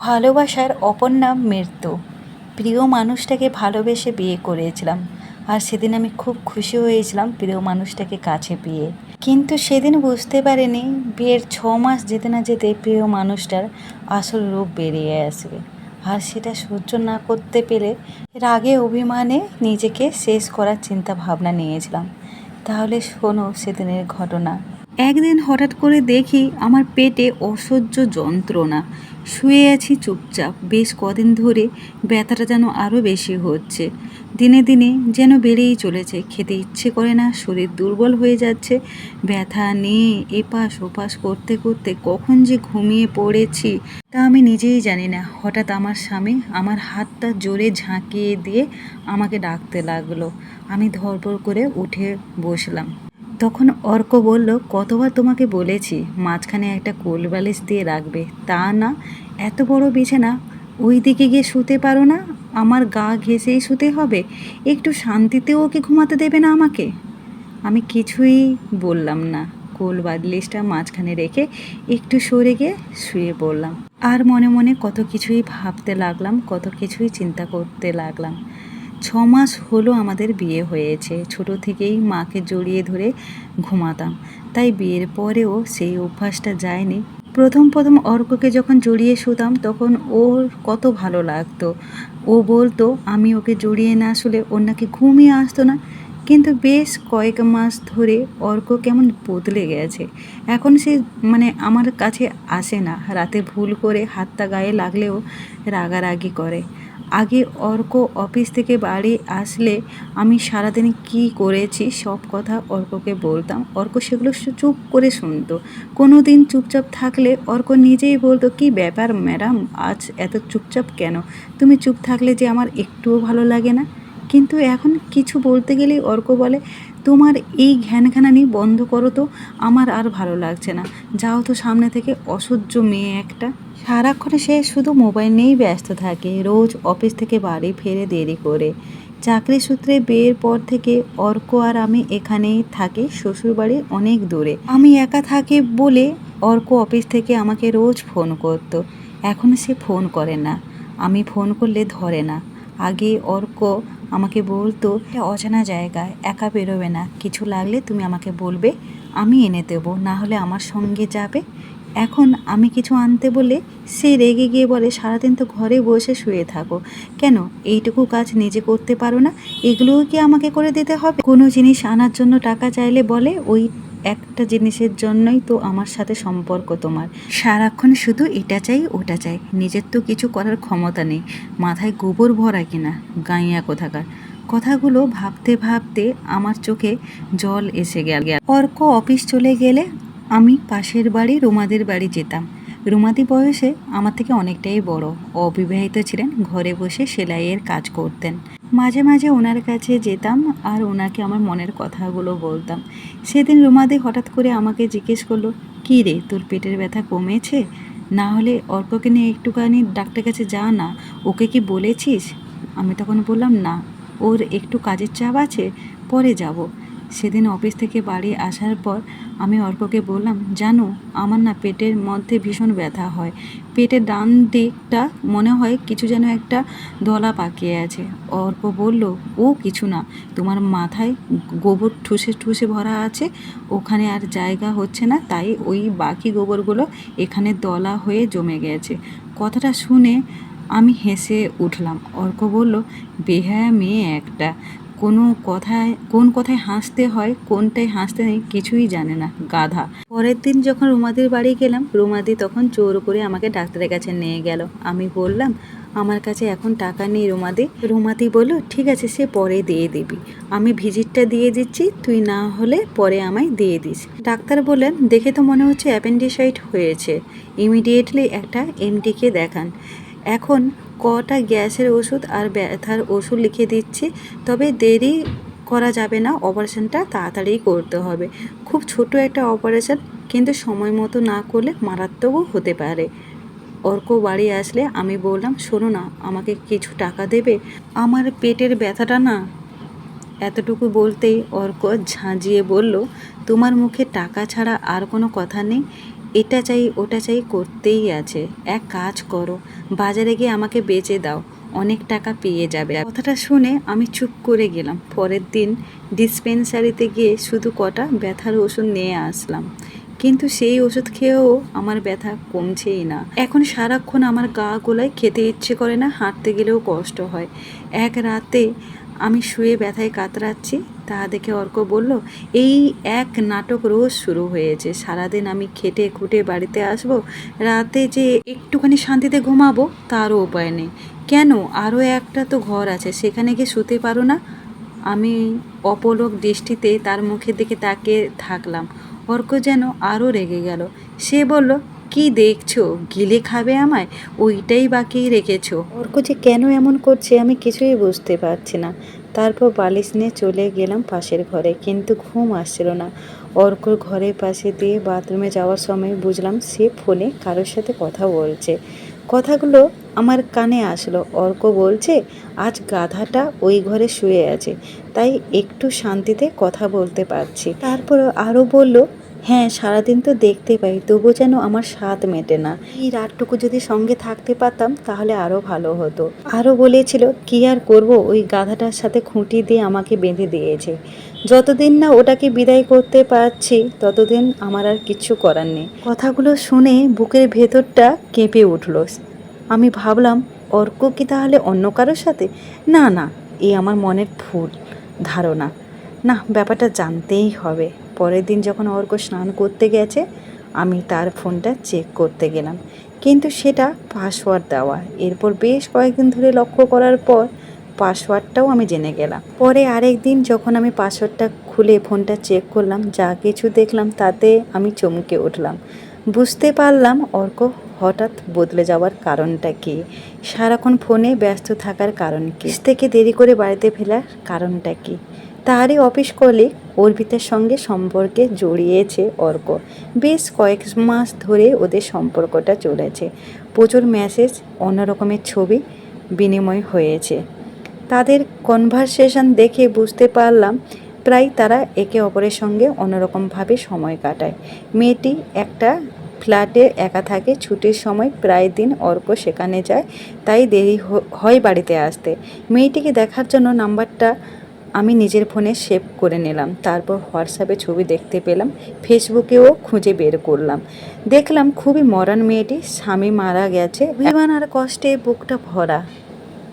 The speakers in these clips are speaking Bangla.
ভালোবাসার অপর নাম মৃত্যু। প্রিয় মানুষটাকে ভালোবেসে বিয়ে করেছিলাম। আর সেদিন আমি খুব খুশি হয়েছিলাম প্রিয় মানুষটাকে কাছে পেয়ে। কিন্তু সেদিন বুঝতে পারিনি, বিয়ের ছ মাস যেতে না যেতে প্রিয় মানুষটার আসল রূপ বেরিয়ে আসবে। আর সেটা সহ্য না করতে পেরে রাগে অভিমানে নিজেকে শেষ করার চিন্তা ভাবনা নিয়েছিলাম। তাহলে শোনো সেদিনের ঘটনা। একদিন হঠাৎ করে দেখি আমার পেটে অসহ্য যন্ত্রণা। শুয়ে আছি চুপচাপ। বেশ কদিন ধরে ব্যথাটা যেন আরও বেশি হচ্ছে। দিনে দিনে যেন বেড়েই চলেছে। খেতে ইচ্ছে করে না, শরীর দুর্বল হয়ে যাচ্ছে। ব্যথা নিয়ে এপাশ ওপাশ করতে করতে কখন যে ঘুমিয়ে পড়েছি তা আমি নিজেই জানি না। হঠাৎ আমার স্বামী আমার হাতটা জোরে ঝাঁকিয়ে দিয়ে আমাকে ডাকতে লাগল। আমি ধরপড় করে উঠে বসলাম। তখন অর্ক বলল, কতবার তোমাকে বলেছি, মাঝখানে একটা কোল বালিশ দিয়ে রাখবে। তা না, এত বড় বিছানা ওই দিকে গিয়ে শুতে পারো না? আমার গা ঘেঁষেই শুতে হবে। একটু শান্তিতেও কি ঘুমাতে দেবে না আমাকে? আমি কিছুই বললাম না। কোল বালিশটা মাঝখানে রেখে একটু সরে গিয়ে শুয়ে পড়লাম। আর মনে মনে কত কিছুই ভাবতে লাগলাম, কত কিছুই চিন্তা করতে লাগলাম। ছ মাস হলো আমাদের বিয়ে হয়েছে। ছোট থেকেই মাকে জড়িয়ে ধরে ঘুমাতাম। তাই বিয়ের পরেও সেই অভ্যাসটা যায়নি। প্রথম প্রথম অর্ককে যখন জড়িয়ে শুতাম, তখন ওর কত ভালো লাগতো। ও বলতো, আমি ওকে জড়িয়ে না শুলে ওর নাকি ঘুমিয়ে আসতো না। কিন্তু বেশ কয়েক মাস ধরে অর্ক কেমন বদলে গেছে। এখন সে মানে আমার কাছে আসে না। রাতে ভুল করে হাতটা গায়ে লাগলেও রাগারাগি করে। আগে অর্ক অফিস থেকে বাড়ি আসলে আমি সারাদিন কি করেছি, সব কথা অর্ককে বলতাম। অর্ক সেগুলো চুপ করে শুনতো। কোনো দিন চুপচাপ থাকলে অর্ক নিজেই বলতো, কি ব্যাপার ম্যাডাম, আজ এত চুপচাপ কেন? তুমি চুপ থাকলে যে আমার একটুও ভালো লাগে না? কিন্তু এখন কিছু বলতে গেলেই অর্ক বলে, তোমার এই ঘ্যানঘ্যানানি বন্ধ করো তো, আমার আর ভালো লাগছে না। যাও তো সামনে থেকে, অসহ্য মেয়ে একটা। সারাক্ষণে সে শুধু মোবাইল নিয়েই ব্যস্ত থাকে। রোজ অফিস থেকে বাড়ি ফেরে দেরি করে। চাকরি সূত্রে বিয়ের পর থেকে অর্ক আর আমি এখানেই থাকি, শ্বশুরবাড়ি অনেক দূরে। আমি একা থাকি বলে অর্ক অফিস থেকে আমাকে রোজ ফোন করতো। এখন সে ফোন করে না। আমি ফোন করলে ধরে না। আগে অর্ক আমাকে বলতো, "এটা অজানা জায়গায় একা বেরোবে না। কিছু লাগলে তুমি আমাকে বলবে, আমি এনে দেবো। না হলে আমার সঙ্গে যাবে এখন আমি কিছু আনতে বলে সে রেগে গিয়ে বলে, সারাদিন তো ঘরে বসে শুয়ে থাকো। কেন? এইটুকু কাজ নিজে করতে পারো না। এগুলোও কি আমাকে করে দিতে হবে? কোনো জিনিস আনার জন্য টাকা চাইলে বলে, ওই একটা জিনিসের জন্যই তো আমার সাথে সম্পর্ক তোমার। সারাক্ষণ শুধু এটা চাই, ওটা চাই। নিজের তো কিছু করার ক্ষমতা নেই। মাথায় গোবর ভরা কিনা গাইয়া কোথাকার? কথাগুলো ভাবতে ভাবতে আমার চোখে জল এসে গেল। অর্ক অফিস চলে গেলে আমি পাশের বাড়ি রুমাদের বাড়ি যেতাম। রুমাদি বয়সে আমার থেকে অনেকটাই বড়। অবিবাহিত ছিলেন, ঘরে বসে সেলাইয়ের কাজ করতেন। মাঝে মাঝে ওনার কাছে যেতাম আর ওনাকে আমার মনের কথাগুলো বলতাম। সেদিন রুমাদি হঠাৎ করে আমাকে জিজ্ঞেস করল, কী রে, তোর পেটের ব্যথা কমেছে? না হলে অর্ককে নিয়ে একটুখানি ডাক্তার কাছে যা না, ওকে কি বলেছিস? আমি তখন বললাম, না, ওর একটু কাজের চাপ আছে, পরে যাব। সেদিন অফিস থেকে বাড়ি আসার পর আমি অর্ককে বললাম, জানো, আমার না পেটের মধ্যে ভীষণ ব্যথা হয়। পেটের ডান দিকটা মনে হয় কিছু যেন একটা দলা পাকিয়ে আছে। অর্ক বলল, ও, কিছু না। তোমার মাথায় গোবর ঠুসে ঠুসে ভরা আছে, ওখানে আর জায়গা হচ্ছে না, তাই ওই বাকি গোবরগুলো এখানে দলা হয়ে জমে গেছে। কথাটা শুনে আমি হেসে উঠলাম। অর্ক বলল, বেহায়া মেয়ে একটা। কোনো কথায়, কোন কথায় হাসতে হয়, কোনটায় হাসতে নেই, কিছুই জানে না গাধা। পরের দিন যখন রুমাদির বাড়ি গেলাম, রুমাদি তখন জোর করে আমাকে ডাক্তারের কাছে নিয়ে গেল। আমি বললাম, আমার কাছে এখন টাকা নেই রুমাদি। রুমাদি বলল, ঠিক আছে, সে পরে দিয়ে দিবি। আমি ভিজিটটা দিয়ে দিচ্ছি, তুই না হলে পরে আমায় দিয়ে দিস। ডাক্তার বললেন, দেখে তো মনে হচ্ছে অ্যাপেন্ডিসাইট হয়েছে। ইমিডিয়েটলি একটা এমডিকে দেখান। এখন কটা গ্যাসের ওষুধ আর ব্যথার ওষুধ লিখে দিচ্ছি। তবে দেরি করা যাবে না, অপারেশনটা তাড়াতাড়ি করতে হবে। খুব ছোট একটা অপারেশন, কিন্তু সময় মতো না করলে মারাত্মকও হতে পারে। অর্ক বাড়ি আসলে আমি বললাম, শোনো না, আমাকে কিছু টাকা দেবে? আমার পেটের ব্যথাটা না? এতটুকু বলতেই অর্ক ঝাঁঝিয়ে বলল, তোমার মুখে টাকা ছাড়া আর কোনো কথা নেই? এটা চাই, ওটা চাই করতেই আছে। এক কাজ করো, বাজারে গিয়ে আমাকে বেচে দাও, অনেক টাকা পেয়ে যাবে। কথাটা শুনে আমি চুপ করে গেলাম। পরের দিন ডিসপেন্সারিতে গিয়ে শুধু কটা ব্যথার ওষুধ নিয়ে আসলাম। কিন্তু সেই ওষুধ খেয়েও আমার ব্যথা কমছেই না। এখন সারাক্ষণ আমার গা গোলায় খেতে ইচ্ছে করে না, হাঁটতে গেলেও কষ্ট হয়। এক রাতে আমি শুয়ে ব্যথায় কাতরাচ্ছি। তা দেখে অর্ক বলল, এই এক নাটক রোজ শুরু হয়েছে। সারাদিন আমি খেটে খুঁটে বাড়িতে আসব। রাতে যে একটুখানি শান্তিতে ঘুমাবো, তারও উপায় নেই। কেন? আরও একটা তো ঘর আছে, সেখানে গিয়ে শুতে পারো না? আমি অপলক দৃষ্টিতে তার মুখের দিকে তাকিয়ে থাকলাম। অর্ক যেন আরও রেগে গেল। সে বলল কি দেখছ? গিলে খাবে আমায়? ওইটাই বাকি রেখেছো। অর্ক যে কেন এমন করছে আমি কিছুই বুঝতে পারছি না। তারপর বালিশ নিয়ে চলে গেলাম পাশের ঘরে, কিন্তু ঘুম আসছিল না। অর্কর ঘরের পাশে দিয়ে বাথরুমে যাওয়ার সময় বুঝলাম সে ফোনে কারোর সাথে কথা বলছে। কথাগুলো আমার কানে আসলো। অর্ক বলছে, আজ গাধাটা ওই ঘরে শুয়ে আছে, তাই একটু শান্তিতে কথা বলতে পারছি। তারপর আরও বলল হ্যাঁ সারাদিন তো দেখতে পাই তবু যেন আমার স্বাদ মেটে না। এই রাতটুকু যদি সঙ্গে থাকতে পারতাম, তাহলে আরও ভালো হতো। আরও বলেছিল, কি আর করব? ওই গাধাটার সাথে খুঁটি দিয়ে আমাকে বেঁধে দিয়েছে। যতদিন না ওটাকে বিদায় করতে পারছি, ততদিন আমার আর কিচ্ছু করার নেই। কথাগুলো শুনে বুকের ভেতরটা কেঁপে উঠল। আমি ভাবলাম, অর্ক কি তাহলে অন্য কারোর সাথে? না না এই আমার মনের ভুল ধারণা। না, ব্যাপারটা জানতেই হবে। পরের দিন যখন অর্ক স্নান করতে গেছে, আমি তার ফোনটা চেক করতে গেলাম। কিন্তু সেটা পাসওয়ার্ড দেওয়া। এরপর বেশ কয়েকদিন ধরে লক্ষ্য করার পর পাসওয়ার্ডটাও আমি জেনে গেলাম। পরে আরেক দিন যখন আমি পাসওয়ার্ডটা খুলে ফোনটা চেক করলাম, যা কিছু দেখলাম তাতে আমি চমকে উঠলাম। বুঝতে পারলাম অর্ক হঠাৎ বদলে যাওয়ার কারণটা কি। সারাক্ষণ ফোনে ব্যস্ত থাকার কারণ কি। থেকে দেরি করে বাড়িতে ফেলার কারণটা কি। তারই অফিস কলিগ অর্পিতার সঙ্গে সম্পর্কে জড়িয়েছে অর্ক। বেশ কয়েক মাস ধরে ওদের সম্পর্কটা চলেছে। প্রচুর মেসেজ অন্য রকমের ছবি বিনিময় হয়েছে। তাদের কনভারসেশন দেখে বুঝতে পারলাম, প্রায় তারা একে অপরের সঙ্গে অন্যরকমভাবে সময় কাটায়। মেয়েটি একটা ফ্ল্যাটে একা থাকে, ছুটির সময় প্রায় দিন অর্ক সেখানে যায়, তাই দেরি হয় বাড়িতে আসতে। মেয়েটিকে দেখার জন্য নাম্বারটা আমি নিজের ফোনে সেভ করে নিলাম। তারপর হোয়াটসঅ্যাপে ছবি দেখতে পেলাম, ফেসবুকেও খুঁজে বের করলাম। দেখলাম খুবই মরান মেয়েটি, স্বামী মারা গেছে। অভিমান আর কষ্টে বুকটা ভরা।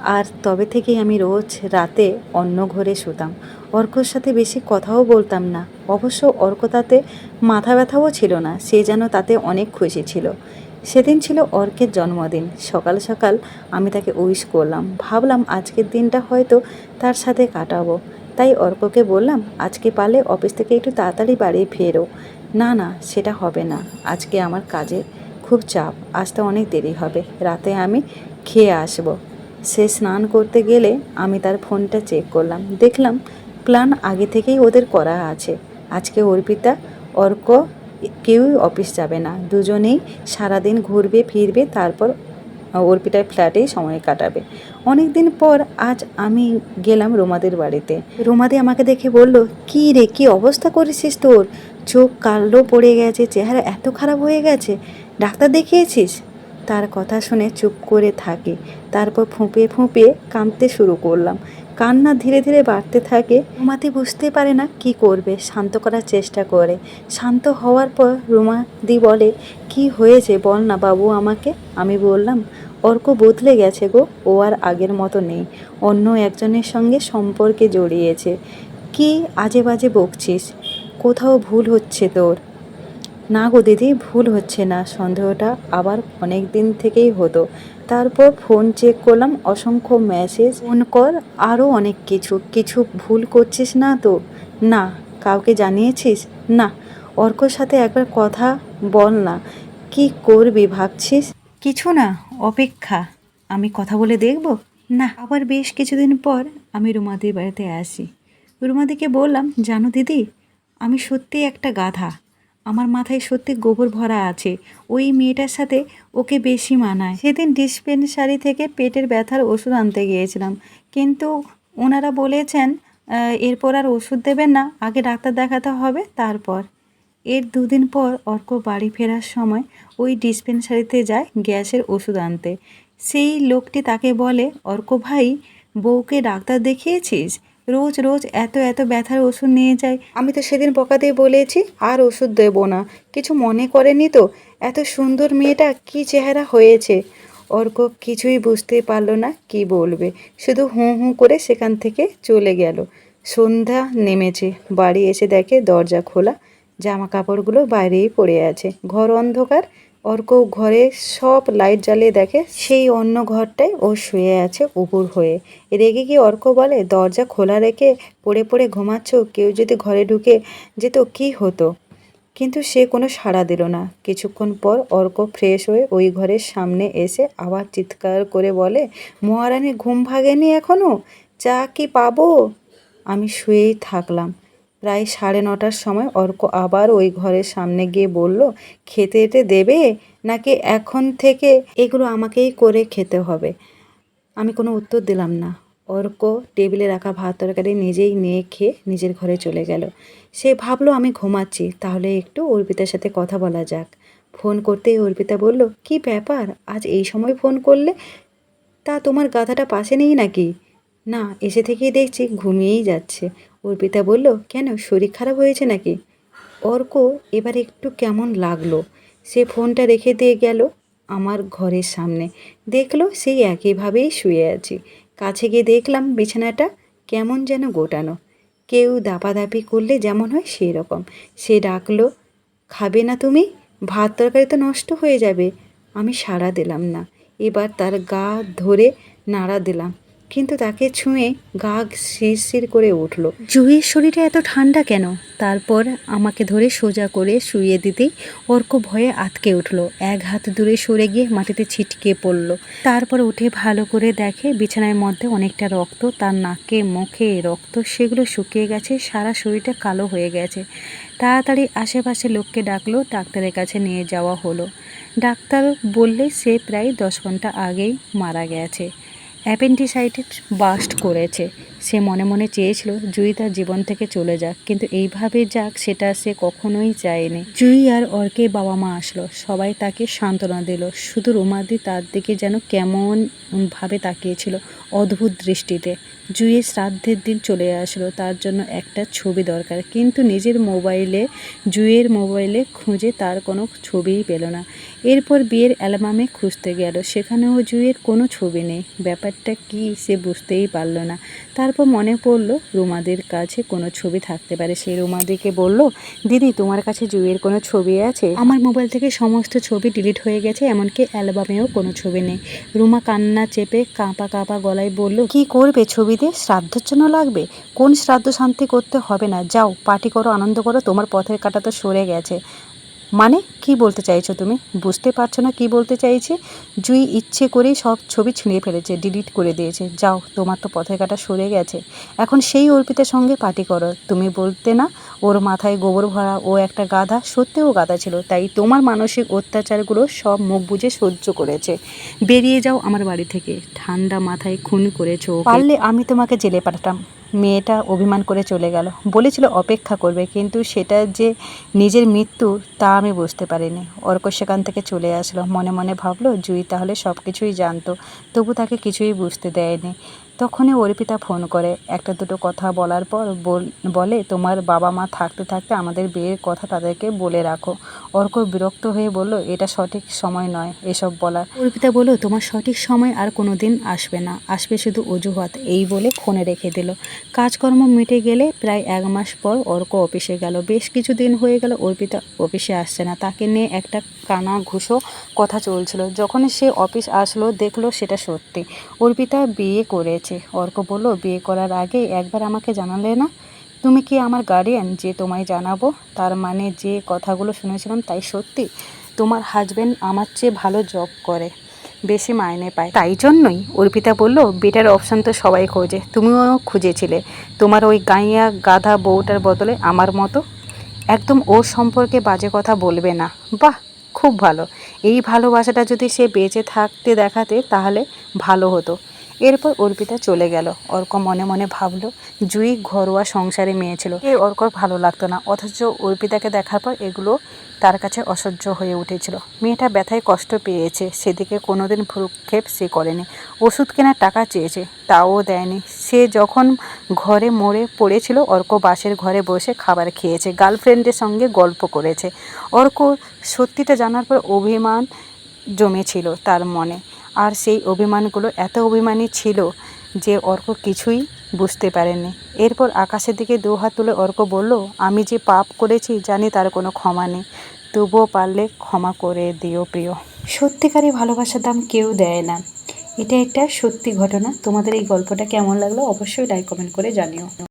আর তবে থেকেই আমি রোজ রাতে অন্য ঘরে শুতাম। অর্কর সাথে বেশি কথাও বলতাম না। অবশ্য অর্ক তাতে মাথা ব্যথাও ছিল না, সে যেন তাতে অনেক খুশি ছিল। সেদিন ছিল অর্কের জন্মদিন। সকাল সকাল আমি তাকে উইশ করলাম। ভাবলাম আজকের দিনটা হয়তো তার সাথে কাটাবো। তাই অর্ককে বললাম, আজকে পালে অফিস থেকে একটু তাড়াতাড়ি বাড়ি ফেরো। না না, সেটা হবে না। আজকে আমার কাজে খুব চাপ। আসতে অনেক দেরি হবে। রাতে আমি খেয়ে আসব। সে স্নান করতে গেলে আমি তার ফোনটা চেক করলাম। দেখলাম প্ল্যান আগে থেকেই ওদের করা আছে। আজকে অর্পিতা, অর্ক কেউই অফিস যাবে না। দুজনেই সারাদিন ঘুরবে, ফিরবে, তারপর অর্পিতার ফ্ল্যাটেই সময় কাটাবে। অনেক দিন পর আজ আমি গেলাম রোমাদের বাড়িতে। রোমাদে আমাকে দেখে বলল, কি রে, কি অবস্থা করেছিস তোর? চোখ কালো পড়ে গেছে, চেহারা এত খারাপ হয়ে গেছে। ডাক্তার দেখিয়েছিস? তার কথা শুনে চুপ করে থাকি। তারপর ফুঁপে ফুঁপে কাঁদতে শুরু করলাম। কান্না ধীরে ধীরে বাড়তে থাকে। রুমাদি বুঝতে পারে না, কি করবে? শান্ত করার চেষ্টা করে। শান্ত হওয়ার পর রুমাদি বলে, কি হয়েছে? বল না বাবু আমাকে। আমি বললাম, অর্ক বদলে গেছে গো, ও আর আগের মতো নেই। অন্য একজনের সঙ্গে সম্পর্কে জড়িয়েছে। কি আজে বাজে বকছিস? কোথাও ভুল হচ্ছে তোর। না গো দিদি, ভুল হচ্ছে না, সন্দেহটা আবার অনেক দিন থেকেই হতো। তারপর ফোন চেক করলাম, অসংখ্য মেসেজ, ফোন কর আরও অনেক কিছু কিছু ভুল করছিস না তো? না, কাউকে জানিয়েছিস? না, অর্কর সাথে একবার কথা বল না, কি করবি ভাবছিস? কিছু না, অপেক্ষা, আমি কথা বলে দেখব? না, আবার বেশ কিছুদিন পর আমি রুমাদির বাড়িতে আসি। রুমাদিকে বললাম, জানো দিদি, আমি সত্যি একটা গাধা আমার মাথায় সত্যি গোবর ভরা আছে। ওই মেয়েটার সাথে ওকে বেশি মানায়। সেদিন ডিসপেন্সারি থেকে পেটের ব্যথার ওষুধ আনতে গিয়েছিলাম। কিন্তু ওনারা বলেছেন এরপর আর ওষুধ দেবেন না, আগে ডাক্তার দেখাতে হবে, তারপর। এর দুদিন পর অর্ক বাড়ি ফেরার সময় ওই ডিসপেন্সারিতে যায় গ্যাসের ওষুধ আনতে। সেই লোকটি তাকে বলে, অর্ক ভাই, বউকে ডাক্তার দেখিয়েছিস? রোজ রোজ এত এত ব্যথার ওষুধ নিয়ে যায়। আমি তো সেদিন বকাতেই বলেছি, আর ওষুধ দেবো না। কিছু মনে করেনি তো? এত সুন্দর মেয়েটা কি চেহারা হয়েছে? অর্ক কিছুই বুঝতে পারল না কি বলবে। শুধু হুঁ হুঁ করে সেখান থেকে চলে গেল। সন্ধ্যা নেমেছে। বাড়ি এসে দেখে দরজা খোলা। জামা কাপড়গুলো বাইরেই পড়ে আছে। ঘর অন্ধকার। অর্ক ঘরে সব লাইট জ্বালিয়ে দেখে সেই অন্য ঘরটায় ও শুয়ে আছে উপুর হয়ে। রেগে গিয়ে অর্ক বলে, দরজা খোলা রেখে পড়ে পড়ে ঘুমাচ্ছ? কেউ যদি ঘরে ঢুকে যেত কি হতো? কিন্তু সে কোনো সাড়া দিল না। কিছুক্ষণ পর অর্ক ফ্রেশ হয়ে ওই ঘরের সামনে এসে আবার চিৎকার করে বলে, মহারানী ঘুম ভাগেনি এখনও? চা কি পাবো? আমি শুয়েই থাকলাম। প্রায় সাড়ে নটার সময় অর্ক আবার ওই ঘরের সামনে গিয়ে বলল, খেতে এতে দেবে? নাকি এখন থেকে এগুলো আমাকেই করে খেতে হবে? আমি কোনো উত্তর দিলাম না। অর্ক টেবিলে রাখা ভাত তরকারি নিজেই নিয়ে খেয়ে নিজের ঘরে চলে গেল। সে ভাবলো, আমি ঘুমাচ্ছি, তাহলে একটু অর্পিতার সাথে কথা বলা যাক। ফোন করতেই অর্পিতা বলল, কি ব্যাপার? আজ এই সময় ফোন করলে তা তোমার গাধাটা পাশে নেই নাকি? না, এসে থেকেই দেখছি, ঘুমিয়েই যাচ্ছে। অর্পিতা বলল, কেন? শরীর খারাপ হয়েছে নাকি? অর্ক এবার একটু কেমন লাগল। সে ফোনটা রেখে দিয়ে গেল আমার ঘরের সামনে। দেখল সেই একইভাবেই শুয়ে আছি। কাছে গিয়ে দেখলাম বিছানাটা কেমন যেন গোটানো। কেউ দাপাদাপি করলে যেমন হয় সেই রকম সে ডাকলো, খাবে না তুমি? ভাত তরকারি তো নষ্ট হয়ে যাবে। আমি সাড়া দিলাম না। এবার তার গা ধরে নাড়া দিলাম। কিন্তু তাকে ছুঁয়ে গা শিরশির করে উঠল। জুহির শরীরে এত ঠান্ডা কেন? তারপর আমাকে ধরে সোজা করে শুইয়ে দিতেই অর্ক ভয়ে আটকে উঠল। এক হাত দূরে সরে গিয়ে মাটিতে ছিটকে পড়ল। তারপর উঠে ভালো করে দেখে বিছানার মধ্যে অনেকটা রক্ত, তার নাকে, মুখে রক্ত, সেগুলো শুকিয়ে গেছে, সারা শরীরটা কালো হয়ে গেছে। তাড়াতাড়ি আশেপাশে লোককে ডাকলো, ডাক্তারের কাছে নিয়ে যাওয়া হলো। ডাক্তার বললে সে প্রায় দশ ঘণ্টা আগেই মারা গেছে। অ্যাপেন্ডিসাইটিস বাস্ট করেছে। সে মনে মনে চেয়েছিল, জুই তার জীবন থেকে চলে যাক। কিন্তু এইভাবে যাক, সেটা সে কখনোই চায়নি। জুই আর অর্কে বাবা মা আসলো। সবাই তাকে সান্ত্বনা দিল। শুধু রোমাদি তার দিকে যেন কেমন ভাবে তাকিয়েছিল অদ্ভুত দৃষ্টিতে। জুইয়ের শ্রাদ্ধের দিন চলে আসলো। তার জন্য একটা ছবি দরকার। কিন্তু নিজের মোবাইলে, জুইয়ের মোবাইলে খুঁজে তার কোনো ছবিই পেল না। এরপর বিয়ের অ্যালবামে খুঁজতে গেল। সেখানেও জুইয়ের কোনো ছবি নেই। ব্যাপারটা কি সে বুঝতেই পারল না। তারপর মনে পড়ল। রুমাদের কাছে কোনো ছবি থাকতে পারে। সেই রুমাদিকে বলল, দিদি, তোমার কাছে জুয়ের কোনো ছবি আছে? আমার মোবাইল থেকে সমস্ত ছবি ডিলিট হয়ে গেছে, এমনকি অ্যালবামেও কোনো ছবি নেই। রুমা কান্না চেপে কাঁপা কাঁপা গলায় বলল, কি করবে ছবিতে? শ্রাদ্ধের জন্য লাগবে? কোন শ্রাদ্ধ শান্তি করতে হবে না? যাও, পার্টি করো, আনন্দ করো, তোমার পথের কাটা তো সরে গেছে। মানে কি বলতে চাইছো তুমি? বুঝতে পারছ না কি বলতে চাইছে? জুই ইচ্ছে করেই সব ছবি ছিঁড়ে ফেলেছে ডিলিট করে দিয়েছে। যাও, তোমার তো পথের কাটা সরে গেছে। এখন সেই অর্পিতার সঙ্গে পার্টি করো। তুমি বলতে না, ওর মাথায় গোবর ভরা ও একটা গাধা, সত্যিও গাধা ছিল। তাই তোমার মানসিক অত্যাচারগুলো সব মুখ বুঝে সহ্য করেছে। বেরিয়ে যাও আমার বাড়ি থেকে। ঠান্ডা মাথায় খুন করেছ পারলে আমি তোমাকে জেলে পাঠাতাম। মেয়েটা অভিমান করে চলে গেল। বলেছিল অপেক্ষা করবে, কিন্তু সেটা যে নিজের মৃত্যু তা আমি বুঝতে পারিনি। অর্ক সেখান থেকে চলে আসলো। মনে মনে ভাবলো, জুই তাহলে সব কিছুই জানতো, তবু তাকে কিছুই বুঝতে দেয়নি। তখনই অর্পিতা ফোন করে। একটা দুটো কথা বলার পর বল- তোমার বাবা মা থাকতে থাকতে আমাদের বিয়ের কথা তাদেরকে বলে রাখো। অর্ক বিরক্ত হয়ে বলল, এটা সঠিক সময় নয় এসব বলার। অর্পিতা বলল, তোমার সঠিক সময় আর কোনো দিন আসবে না। আসবে শুধু অজুহাত, এই বলে ফোনে রেখে দিল। কাজকর্ম মিটে গেলে প্রায় এক মাস পর অর্ক অফিসে গেল। বেশ কিছু দিন হয়ে গেল অর্পিতা অফিসে আসছে না। তাকে নিয়ে একটা কানা ঘুষো কথা চলছিল। যখন সে অফিস আসলো, দেখল সেটা সত্যি। অর্পিতা বিয়ে করেছে। অর্ক বলল, বিয়ে করার আগে একবার আমাকে জানালে না? তুমি কি আমার গার্ডিয়ান যে তোমায় জানাব? তার মানে যে কথাগুলো শুনেছিলাম তাই সত্যি? তোমার হাজবেন্ড আমার চেয়ে ভালো জব করে, বেশি মাইনে পায়। তাই জন্যই? অর্পিতা বলল বেটার অপশান তো সবাই খোঁজে। তুমিও খুঁজেছিলে। তোমার ওই গাইয়া গাধা বউটার বদলে আমার মতো? একদম ওর সম্পর্কে বাজে কথা বলবে না। বাহ, খুব ভালো। এই ভালোবাসাটা যদি সে বেঁচে থাকতে দেখাতে তাহলে ভালো হতো। এরপর অর্পিতা চলে গেল। অর্ক মনে মনে ভাবলো, জুই ঘরোয়া সংসারে মেয়ে ছিল। এ অর্কর ভালো লাগতো না, অথচ অর্পিতাকে দেখার পর এগুলো তার কাছে অসহ্য হয়ে উঠেছিল। মেয়েটা ব্যথায় কষ্ট পেয়েছে, সেদিকে কোনোদিন ভ্রুক্ষেপ সে করেনি। ওষুধ কেনার টাকা চেয়েছে, তাও দেয়নি। সে যখন ঘরে মরে পড়েছিল, অর্ক বাসের ঘরে বসে খাবার খেয়েছে, গার্লফ্রেন্ডের সঙ্গে গল্প করেছে। অর্ক সত্যিটা জানার পর অভিমান জমেছিল তার মনে। আর সেই অভিমানগুলো, এত অভিমানী ছিল যে অর্ক কিছুই বুঝতে পারেনি। এরপর আকাশের দিকে দু হাত তুলে অর্ক বলল, আমি যে পাপ করেছি জানি তার কোনো ক্ষমা নেই। তবুও পারলে ক্ষমা করে দিও প্রিয়। সত্যিকারই ভালোবাসার দাম কেউ দেয় না। এটা একটা সত্যি ঘটনা। তোমাদের এই গল্পটা কেমন লাগল অবশ্যই লাইক কমেন্ট করে জানিও।